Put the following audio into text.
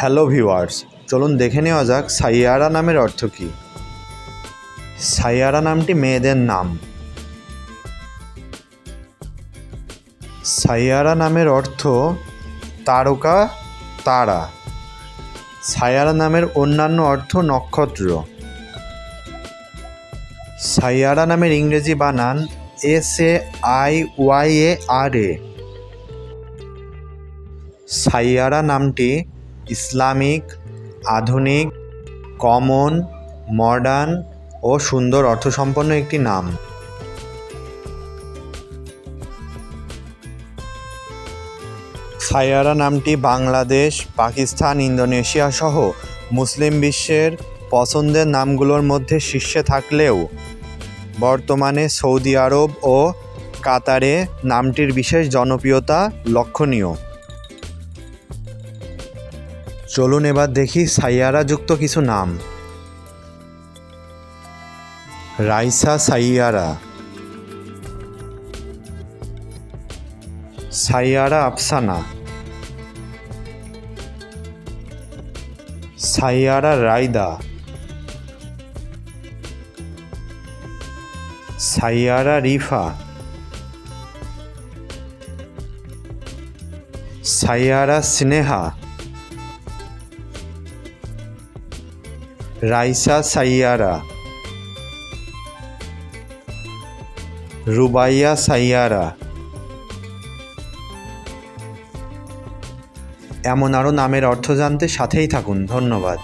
Hello viewers, চলুন দেখে নেওয়া যাক সাইয়ারা নামের অর্থ কী। সাইয়ারা নামটি মেয়েদের নাম। সাইয়ারা নামের অর্থ তারকা, তারা। সাইয়ারা নামের অন্যান্য অর্থ নক্ষত্র। সাইয়ারা নামের ইংরেজি বানান S A I Y A R A. Saiyara নামটি ইসলামিক, আধুনিক, কমন, মডার্ন ও সুন্দর অর্থসম্পন্ন একটি নাম। সাইয়ারা নামটি বাংলাদেশ, পাকিস্তান, ইন্দোনেশিয়া সহ মুসলিম বিশ্বের পছন্দের নামগুলোর মধ্যে শীর্ষে থাকলেও বর্তমানে সৌদি আরব ও কাতারে নামটির বিশেষ জনপ্রিয়তা লক্ষণীয়। চলুন এবার দেখি সাইয়ারা যুক্ত কিছু নাম। রাইসা সাইয়ারা। সাইয়ারা আফসানা। সাইয়ারা রায়দা সাইয়ারা রিফা। সাইয়ারা স্নেহা। রাইসা সাইয়ারা। রুবাইয়া সাইয়ারা। এমন আরও নামের অর্থ জানতে সাথেই থাকুন। ধন্যবাদ।